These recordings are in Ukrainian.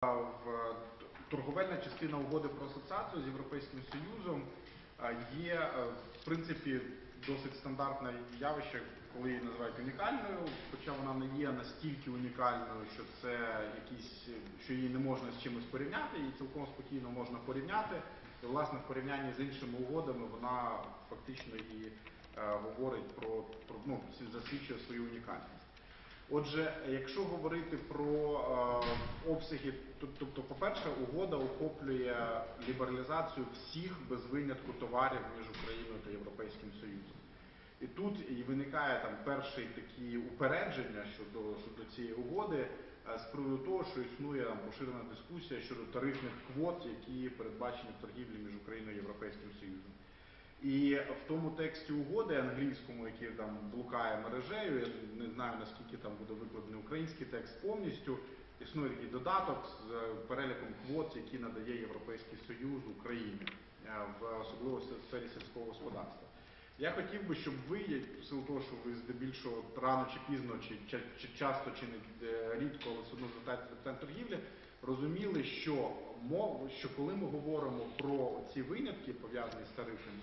в торговельна частина угоди про асоціацію з Європейським Союзом е, є е, в принципі досить стандартне явище, коли її називають унікальною, хоча вона не є настільки унікальною, що це якісь, що її не можна з чимось порівняти, її цілком спокійно можна порівняти. І, власне, в порівнянні з іншими угодами вона фактично і е, говорить про, про ну, засвідчує свою унікальність. Отже, якщо говорити про е, обсяги, то- тобто, по-перше, угода охоплює лібералізацію всіх без винятку товарів між Україною та Європейським Союзом. І тут і виникає там перші такі упередження щодо, щодо цієї угоди е, з приводу того, що існує там поширена дискусія щодо тарифних квот, які передбачені в торгівлі між Україною і Європейським Союзом. І в тому тексті угоди англійському, який там блукає мережею, я не знаю наскільки там буде викладений український текст повністю. Існує такий додаток з е, переліком квот, які надає Європейський Союз Україні, е, в особливості в сфері сільського господарства. Я хотів би, щоб ви, в силу того, що ви здебільшого рано чи пізно, чи, чи, часто, чи не е, рідко, але все одно звертаєтеся до торгівлі, розуміли, що мов, що коли ми говоримо про ці винятки, пов'язані з тарифами,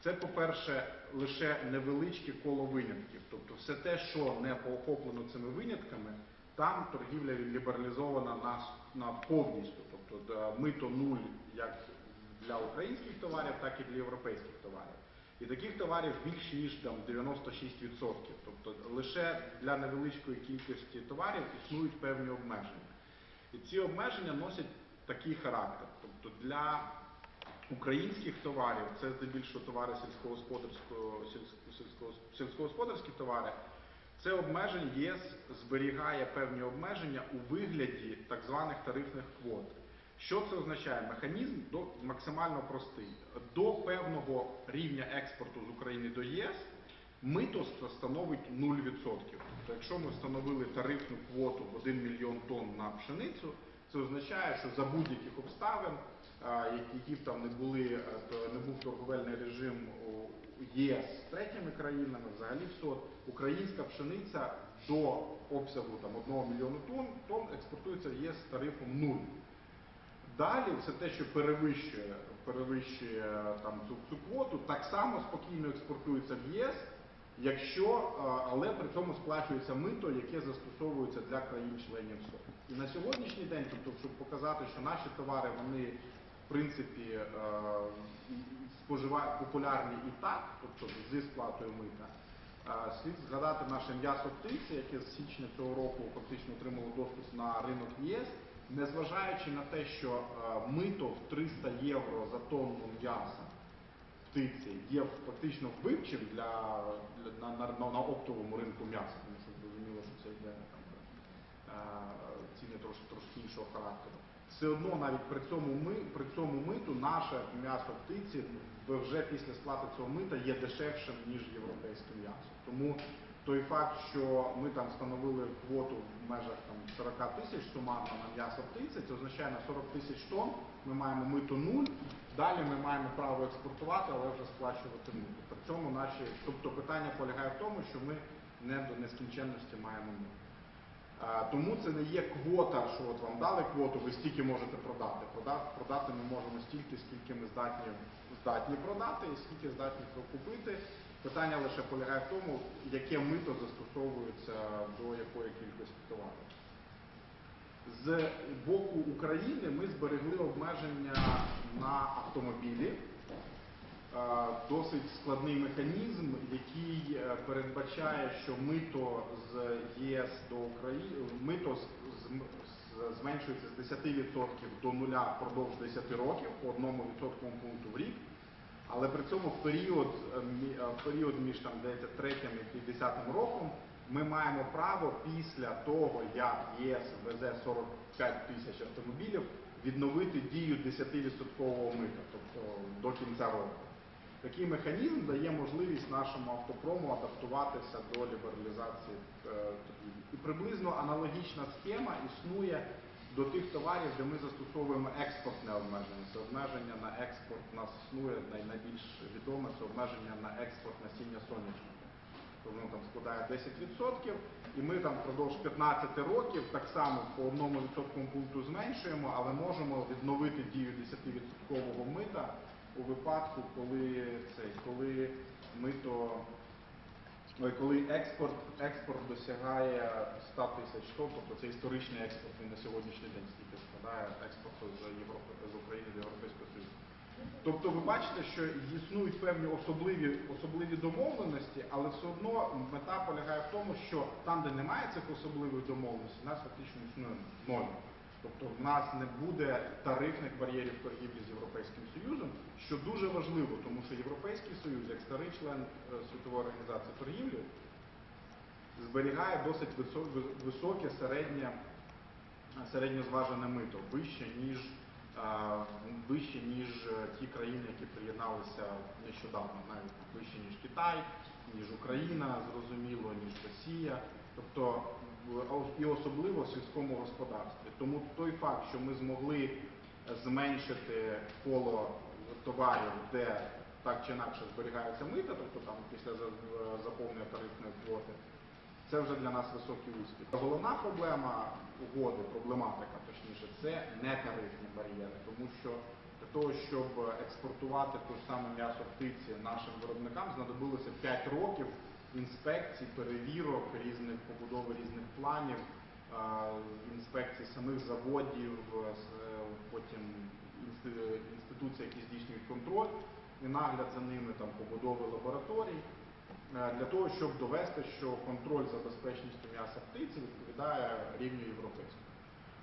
це, по-перше, лише невеличке коло винятків. Тобто все те, що не поохоплено цими винятками, там торгівля лібералізована на, на повністю. Тобто мито нуль як для українських товарів, так і для європейських товарів. І таких товарів більш ніж там 96%. Тобто лише для невеличкої кількості товарів існують певні обмеження. І ці обмеження носять такий характер. Тобто для українських товарів, це здебільшого товари сільськогосподарського, сільсько- сільсько- сільськогосподарські товари, це обмеження ЄС зберігає певні обмеження у вигляді так званих тарифних квот. Що це означає? Механізм до, максимально простий. До певного рівня експорту з України до ЄС мито становить 0%. Тобто, якщо ми встановили тарифну квоту в 1 мільйон тонн на пшеницю, це означає, що за будь-яких обставин, які- б там не були, е, не був торговельний режим у ЄС з третіми країнами, взагалі все, українська пшениця до обсягу там 1 мільйону тонн, тонн експортується в єс з тарифом 0. Далі все те, що перевищує, перевищує е, там цю, цю квоту, так само спокійно експортується в ЄС, якщо, е, але при цьому сплачується мито, яке застосовується для країн-членів СО. І на сьогоднішній день, тобто, щоб показати, що наші товари вони принципі е, і- і спожива- популярні і так, тобто зі сплатою мита. Е, Слід згадати наше м'ясо птиці, яке з січня цього року фактично отримало доступ на ринок ЄС, незважаючи на те, що е, мито в 300 євро за тонну м'яса птиці є фактично вбивчим для, для на, на, на, оптовому ринку м'яса, тому що зрозуміло, що це йде там ціни трошки іншого характеру. Все одно навіть при цьому ми при цьому миту наше м'ясо птиці вже після сплати цього мита є дешевшим ніж європейське м'ясо. Тому той факт, що ми там встановили квоту в межах там 40 тисяч сумарно на м'ясо птиці, це означає на 40 тисяч тонн ми маємо мито нуль. Далі ми маємо право експортувати, але вже сплачувати мито. При цьому наші, тобто питання полягає в тому, що ми не до нескінченності маємо мито. Тому це не є квота, що от вам дали квоту, ви стільки можете продати. Продати, ми можемо стільки, скільки ми здатні, здатні продати і скільки здатні купити. Питання лише полягає в тому, яке мито застосовується до якої кількості товарів. З боку України ми зберегли обмеження на автомобілі. Е, Досить складний механізм, який е, передбачає, що мито з ЄС до України, мито зменшується з 10% до нуля впродовж 10 років по одному відсотковому пункту в рік. Але при цьому в період, е, в період між там, третім і 50 роком ми маємо право після того, як ЄС везе 45 тисяч автомобілів, відновити дію 10% мита, тобто до кінця року. Такий механізм дає можливість нашому автопрому адаптуватися до лібералізації е, торгівлі. І приблизно аналогічна схема існує до тих товарів, де ми застосовуємо експортне обмеження. Це обмеження на експорт у нас існує найбільш відоме, це обмеження на експорт насіння соняшника. воно там складає 10%, і ми там впродовж 15 років так само по одному відсотковому пункту зменшуємо, але можемо відновити дію 10% мита у випадку, коли цей, коли мито Ой, коли експорт, експорт досягає 100 тисяч тонн, тобто це історичний експорт, він на сьогоднішній день скільки складає експорту з Європи з України до Європейського Союзу. Тобто ви бачите, що існують певні особливі, особливі домовленості, але все одно мета полягає в тому, що там, де немає цих особливих домовленостей, у нас фактично існує ноль. Тобто в нас не буде тарифних бар'єрів торгівлі з Європейським Союзом, що дуже важливо, тому що Європейський Союз, як старий член е, Світової організації торгівлі, зберігає досить високе середнє, середньозважене мито, вище ніж, вище, ніж е, ті країни, які приєдналися нещодавно, навіть вище, ніж Китай, ніж Україна, зрозуміло, ніж Росія. Тобто і особливо в сільському господарстві. Тому той факт, що ми змогли зменшити коло товарів, де так чи інакше зберігається мита, тобто там після за- заповнення тарифної квоти, це вже для нас високий успіх. Головна проблема угоди, проблематика точніше, це не тарифні бар'єри, тому що для того, щоб експортувати ту ж саме м'ясо птиці нашим виробникам, знадобилося 5 років інспекцій, перевірок різних побудови різних планів, інспекцій самих заводів, е, е, потім інсти- інституцій, які здійснюють контроль і нагляд за ними, там побудови лабораторій. Е, для того, щоб довести, що контроль за безпечністю м'яса птиці відповідає рівню європейському.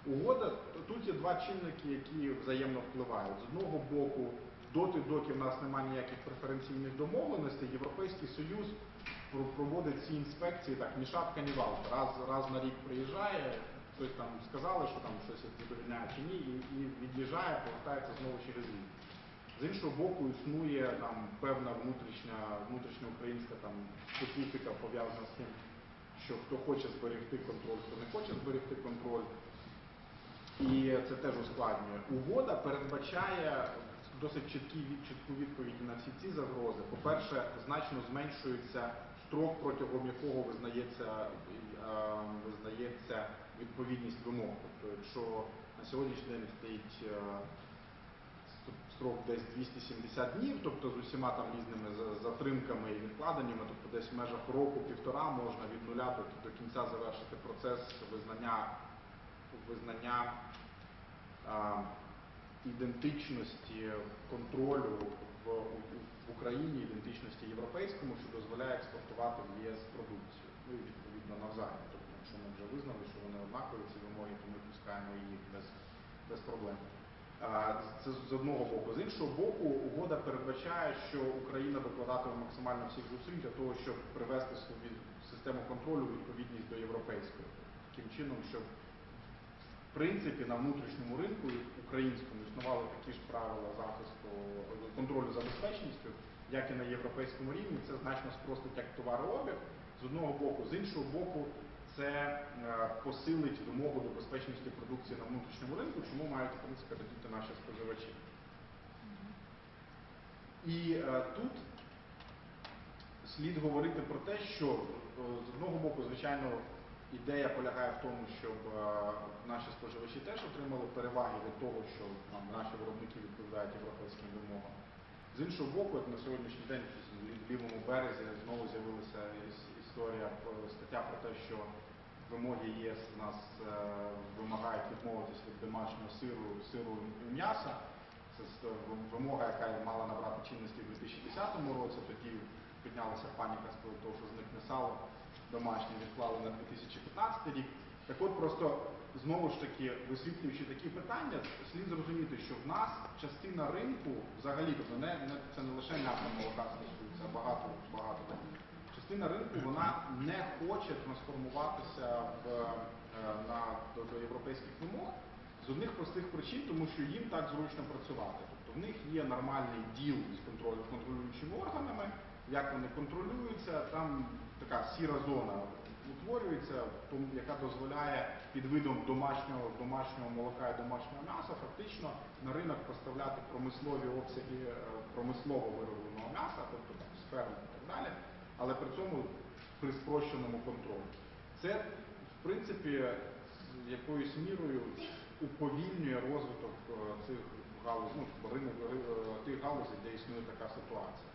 Угода тут є два чинники, які взаємно впливають. З одного боку, доти, доки в нас немає ніяких преференційних домовленостей, Європейський Союз проводить ці інспекції так, ні шапка, ні валка. Раз, раз на рік приїжджає, хтось там сказали, що там щось задовільняє чи ні, і, і від'їжджає, повертається знову через рік. З іншого боку, існує там певна внутрішня, внутрішня українська там специфіка пов'язана з тим, що хто хоче зберегти контроль, хто не хоче зберегти контроль. І це теж ускладнює. Угода передбачає досить чіткі чітку відповіді на всі ці загрози. По-перше, значно зменшується строк, протягом якого визнається, е, визнається відповідність вимог. Тобто, якщо на сьогоднішній день стоїть е, строк десь 270 днів, тобто з усіма там різними затримками і відкладеннями, тобто десь в межах року-півтора можна від нуля до, до кінця завершити процес визнання, визнання а, ідентичності контролю в, у- в Україні, ідентичності європейському, що дозволяє експортувати в ЄС продукцію. Ну і відповідно навзаєм. Тобто, якщо ми вже визнали, що вони однакові, ці вимоги, то ми пускаємо їх без, без проблем. Це з одного боку. З іншого боку, угода передбачає, що Україна докладатиме максимально всіх зусиль для того, щоб привести свою систему контролю відповідність до європейської. Таким чином, щоб принципі на внутрішньому ринку українському існували такі ж правила захисту контролю за безпечністю, як і на європейському рівні. Це значно спростить як товарообіг з одного боку, з іншого боку, це е, посилить вимогу до безпечності продукції на внутрішньому ринку, чому мають в принципі радіти наші споживачі. І е, тут слід говорити про те, що е, з одного боку, звичайно, ідея полягає в тому, щоб е, наші споживачі теж отримали переваги від того, що там, наші виробники відповідають європейським вимогам. З іншого боку, от на сьогоднішній день в лівому березі знову з'явилася історія стаття про те, що вимоги ЄС нас е, вимагають відмовитися від домашнього сиру, сиру і м'яса. Це вимога, яка мала набрати чинності в 2010 році. Тоді піднялася паніка з того, що зникне сало домашнє, відклали на 2015 рік. Так от просто знову ж таки, висвітлюючи такі питання, слід зрозуміти, що в нас частина ринку взагалі, тобто не, не це не лише м'ясо молока стосується, а багато багато. Частина ринку вона не хоче трансформуватися в, е, на, до, до європейських вимог з одних простих причин, тому що їм так зручно працювати. Тобто в них є нормальний діл з контролю контролюючими органами, як вони контролюються, там така сіра зона утворюється, яка дозволяє під видом домашнього, домашнього молока і домашнього м'яса фактично на ринок поставляти промислові обсяги е, промислово виробленого м'яса, тобто з і так далі, але при цьому при спрощеному контролі. Це, в принципі, якоюсь мірою уповільнює розвиток е, цих галузей, ну, ринок, тих галузей, де існує така ситуація.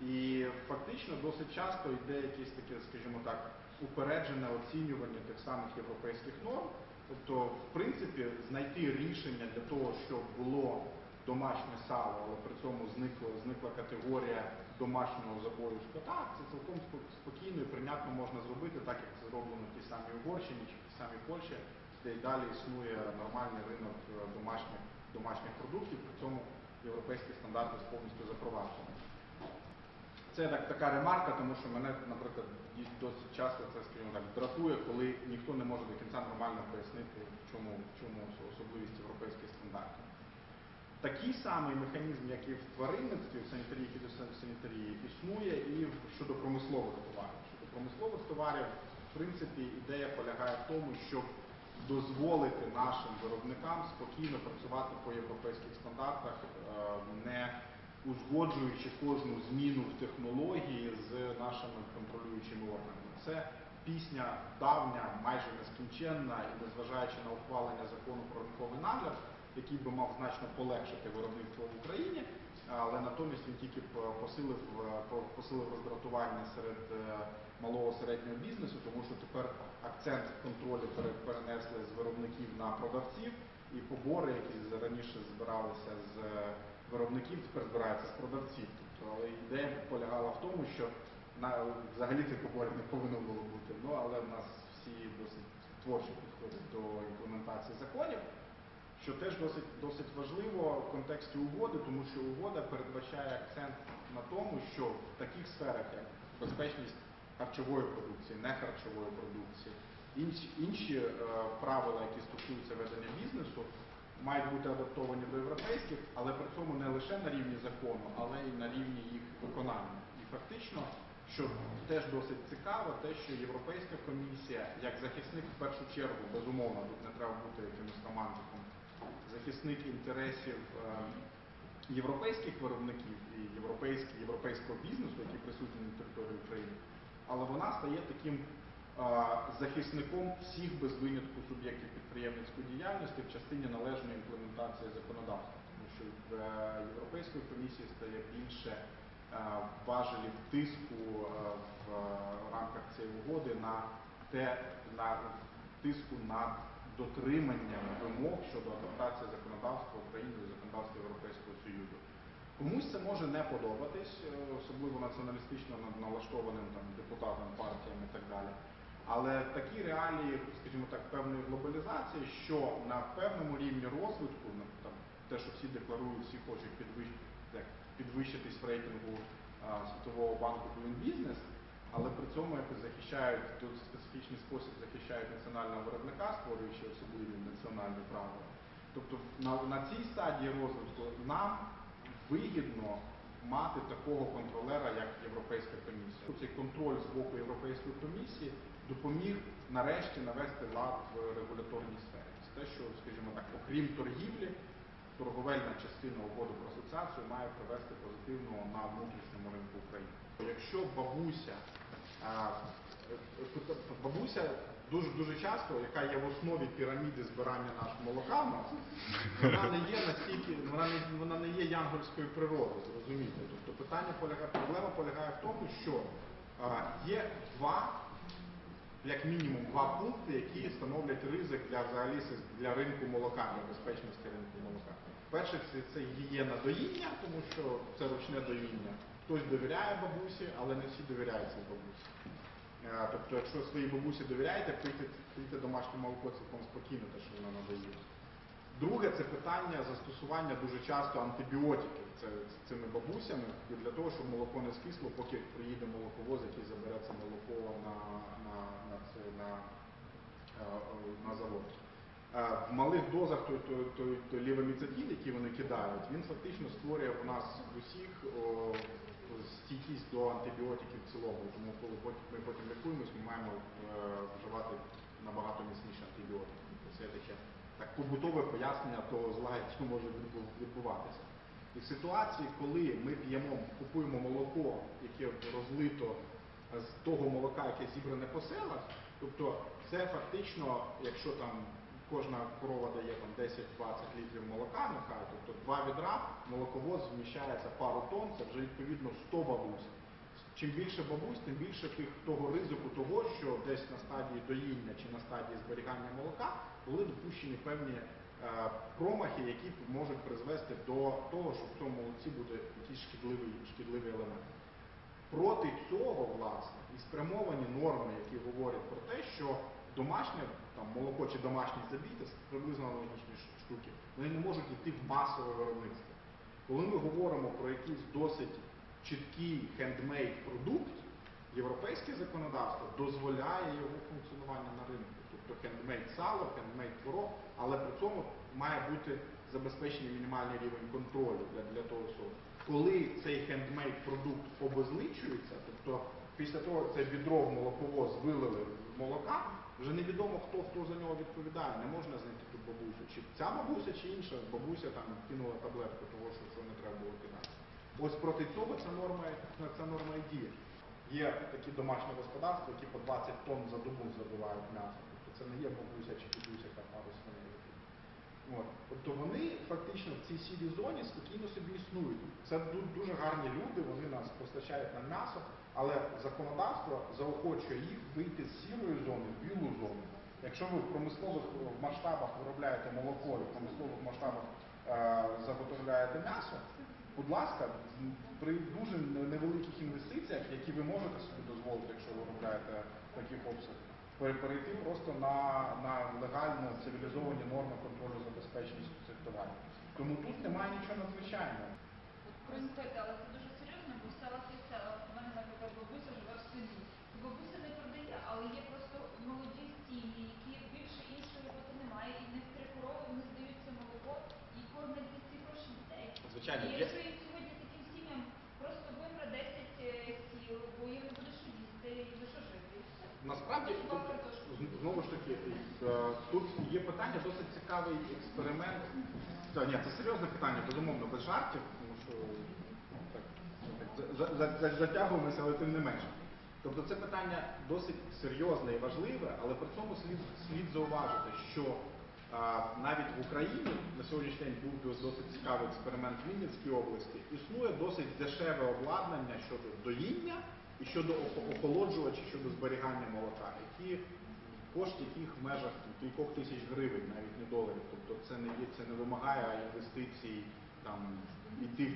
І фактично досить часто йде якесь таке, скажімо так, упереджене оцінювання тих самих європейських норм. Тобто, в принципі, знайти рішення для того, щоб було домашнє сало, але при цьому зникла, зникла категорія домашнього забою скота, це цілком спо- спокійно і прийнятно можна зробити, так як це зроблено в тій самій Угорщині чи в тій самій Польщі, де й далі існує нормальний ринок е, домашніх, домашніх продуктів, при цьому європейські стандарти повністю запроваджені. Це так, така ремарка, тому що мене, наприклад, досить часто це, скажімо так, дратує, коли ніхто не може до кінця нормально пояснити, чому, чому особливість європейських стандартів. Такий самий механізм, як і в тваринництві, в санітарії, фітосанітарії, існує і щодо промислових товарів. Щодо промислових товарів, в принципі, ідея полягає в тому, щоб дозволити нашим виробникам спокійно працювати по європейських стандартах, е, не узгоджуючи кожну зміну в технології з нашими контролюючими органами. Це пісня давня, майже нескінченна, і незважаючи на ухвалення закону про ринковий нагляд, який би мав значно полегшити виробництво в Україні, але натомість він тільки посилив, е, посилив роздратування серед е, малого середнього бізнесу, тому що тепер акцент в контролі перенесли з виробників на продавців, і побори, які раніше збиралися з е, виробників, тепер збираються з продавців. Тобто, але ідея полягала в тому, що на, взагалі цих поборів не повинно було бути, ну але в нас всі досить творчо підходять до імплементації законів що теж досить, досить важливо в контексті угоди, тому що угода передбачає акцент на тому, що в таких сферах, як безпечність харчової продукції, нехарчової продукції, інші, інші е, правила, які стосуються ведення бізнесу, мають бути адаптовані до європейських, але при цьому не лише на рівні закону, але й на рівні їх виконання. І фактично, що теж досить цікаво, те, що Європейська комісія, як захисник в першу чергу, безумовно, тут не треба бути якимось романтиком, захисник інтересів е, європейських виробників і європейського бізнесу, який присутній на території України, але вона стає таким захисником всіх без винятку суб'єктів підприємницької діяльності в частині належної імплементації законодавства, тому що в е, Європейської комісії стає більше е, важелів тиску е, в рамках цієї угоди на те, на тиску над дотриманням вимог щодо адаптації законодавства України до законодавства Європейського Союзу. Комусь це може не подобатись, особливо націоналістично налаштованим там депутатам, партіям і так далі. Але такі реалії, скажімо так, певної глобалізації, що на певному рівні розвитку, ну, там, те, що всі декларують, всі хочуть підвищити, як, підвищитись в рейтингу а, Світового банку Business, але при цьому якось захищають в дуже специфічний спосіб захищають національного виробника, створюючи особливі національні правила. Тобто на, на цій стадії розвитку нам вигідно мати такого контролера, як Європейська комісія. Цей контроль з боку Європейської комісії допоміг нарешті навести лад в регуляторній сфері. Це те, що, скажімо так, окрім торгівлі, торговельна частина угоди про асоціацію має привести позитивно на внутрішньому ринку України. Якщо бабуся, е, бабуся дуже дуже часто, яка є в основі піраміди збирання нашого молока, вона не є настільки, вона не вона не є янгольської природи, зрозумієте. Тобто питання полягає, проблема полягає в тому, що є два як мінімум два пункти, які становлять ризик для взагалі для ринку молока, для безпечності ринку молока. Перше це, це гігієна доїння, тому що це ручне доїння. Хтось довіряє бабусі, але не всі довіряються бабусі. Е, Тобто, якщо своїй бабусі довіряєте, пийте, пийте домашнє молоко цілком спокійно, те, що вона надає. Друге це питання застосування дуже часто антибіотиків це, цими бабусями для того, щоб молоко не скисло, поки приїде молоковоз, який забере це молоко на, на, на, це, на, е, на завод. Е, В малих дозах той, той, той, той лівоміцетин, який вони кидають, він фактично створює в нас в усіх о, стійкість до антибіотиків в цілому. Тому коли ми потім лікуємось, ми маємо е, вживати набагато міцніші антибіотики. Це таке так побутове пояснення того зла, яке може відбу- відбуватися. І в ситуації, коли ми п'ємо, купуємо молоко, яке розлито з того молока, яке зібране по селах. Тобто це фактично, якщо там кожна корова дає там 10-20 літрів молока, нехай, тобто два відра, молоковоз вміщається пару тонн, це вже відповідно 100 бабусь. Чим більше бабусь, тим більше тих того ризику того, що десь на стадії доїння чи на стадії зберігання молока були допущені певні е, промахи, які можуть призвести до того, що в цьому молоці буде якийсь шкідливий, шкідливий елемент. Проти цього, власне, і спрямовані норми, які говорять про те, що домашнє там, молоко чи домашній забій, це приблизно аналогічні штуки, вони не можуть йти в масове виробництво. Коли ми говоримо про якийсь досить чіткий хендмейд продукт, європейське законодавство дозволяє його функціонування на ринку. Тобто хендмейд сало, хендмейд творог, але при цьому має бути забезпечений мінімальний рівень контролю для, для того всього. Коли цей хендмейд продукт обезличується, тобто після того це відро в молоковоз вилили в молока, вже невідомо хто хто за нього відповідає. Не можна знайти тут бабусю. Чи ця бабуся, чи інша бабуся там кинула таблетку того, що, що не треба було кидати. Ось проти цього ця норма, ця норма і діє. Є такі домашні господарства, які по 20 тонн за добу забивають м'ясо. Тобто це не є бабуся чи дідуся, яка пару свиней. От. Тобто вони фактично в цій сірій зоні спокійно собі існують. Це дуже гарні люди, вони нас постачають на м'ясо, але законодавство заохочує їх вийти з сірої зони в білу зону. Якщо ви в промислових масштабах виробляєте молоко і в промислових масштабах е, заготовляєте м'ясо, будь ласка, при дуже невеликих інвестиціях, які ви можете собі дозволити, якщо ви виробляєте таких обсяг, перейти просто на, на легальну цивілізовані норми контролю за безпечністю цих товарів. Тому тут немає нічого надзвичайного. Прослухайте, але це дуже серйозно, бо в селах є села. У мене, наприклад, бабуся живе в селі. І Бабуся не продає, але є просто молоді сім'ї, які більше іншої роботи немає, і в них три корови, вони здають це молоко і кормять за ці гроші дітей. Звичайно, І якщо сьогодні таким сім'ям просто вимре 10 сіл, бо їм буде що їсти, і за що жити. Насправді тут, знову ж таки, е, тут є питання, досить цікавий експеримент. Та, ні, це серйозне питання, безумовно, без жартів, тому що так, так, за- за- за- затягуємося, але тим не менше. Тобто це питання досить серйозне і важливе, але при цьому слід, слід зауважити, що навіть в Україні на сьогоднішній день був досить цікавий експеримент в Вінницькій області. Існує досить дешеве обладнання щодо доїння і щодо охолоджувачів щодо зберігання молока, які кошт яких в межах кількох тисяч гривень, навіть не доларів. Тобто це не є, це не вимагає інвестицій там іти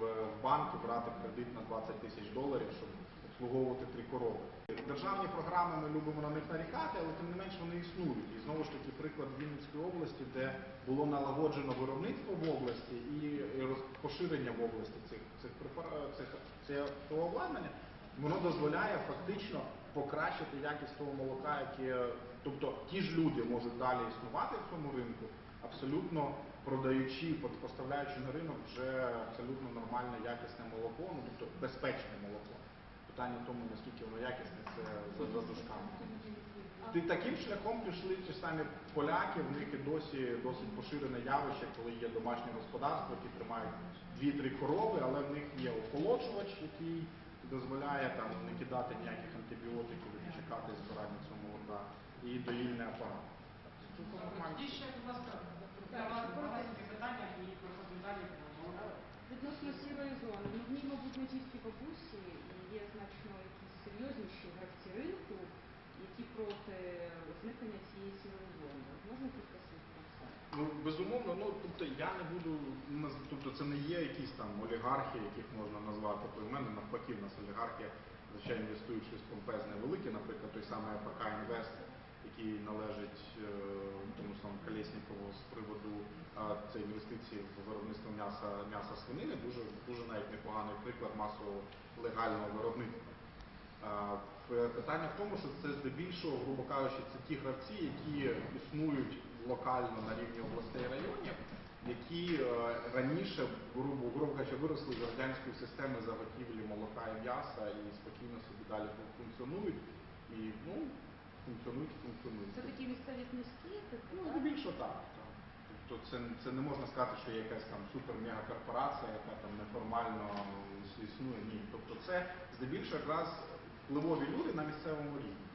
в, банк брати кредит на 20 тисяч доларів, щоб обслуговувати три корови. Державні програми ми любимо на них нарікати, але тим не менш вони існують. І знову ж таки приклад Вінницької області, де було налагоджено виробництво в області і, поширення в області цих цих цих цього цього обладнання, воно дозволяє фактично покращити якість того молока, яке тобто ті ж люди можуть далі існувати в цьому ринку, абсолютно продаючи, поставляючи на ринок вже абсолютно нормальне якісне молоко, ну тобто безпечне молоко. Питання в тому, наскільки воно якісне, це за, за дужками. Ти таким шляхом пішли ті ж самі поляки, в них і досі досить поширене явище, коли є домашнє господарство, які тримають дві-три корови, але в них є охолоджувач, який дозволяє там не кидати ніяких антибіотиків і чекати збирання цього молока, і доїльний апарат. Тоді ще, будь ласка, питання і проходимо далі. Відносно сірої зони, ну в ній, мабуть, не тільки бабусі, є значно якісь серйозніші гравці ринку, які проти зникнення цієї сірої зони. Можна кілька слів про це? Ну, безумовно, ну тобто я не буду тобто це не є якісь там олігархи, яких можна назвати. В мене навпаки, в нас олігархи звичайно інвестують щось помпезне велике, наприклад, той самий АПК Інвест, який належить е, тому самому Колєснікову з приводу це інвестиції в виробництво м'яса м'яса свинини. Дуже дуже навіть непоганий приклад масового легального виробництва. Питання в тому, що це здебільшого, грубо кажучи, це ті гравці, які існують локально на рівні областей і районів, які е, раніше, грубо, грубо кажучи, виросли з радянської системи заготівлі молока і м'яса і спокійно собі далі функціонують. І ну, функціонують, функціонують. Це такі місцеві типу, Ну, здебільшого так. так. Тобто це, це не можна сказати, що є якась там супер-мега-корпорація, яка там неформально існує. Ні. Тобто це здебільшого якраз впливові люди на місцевому рівні.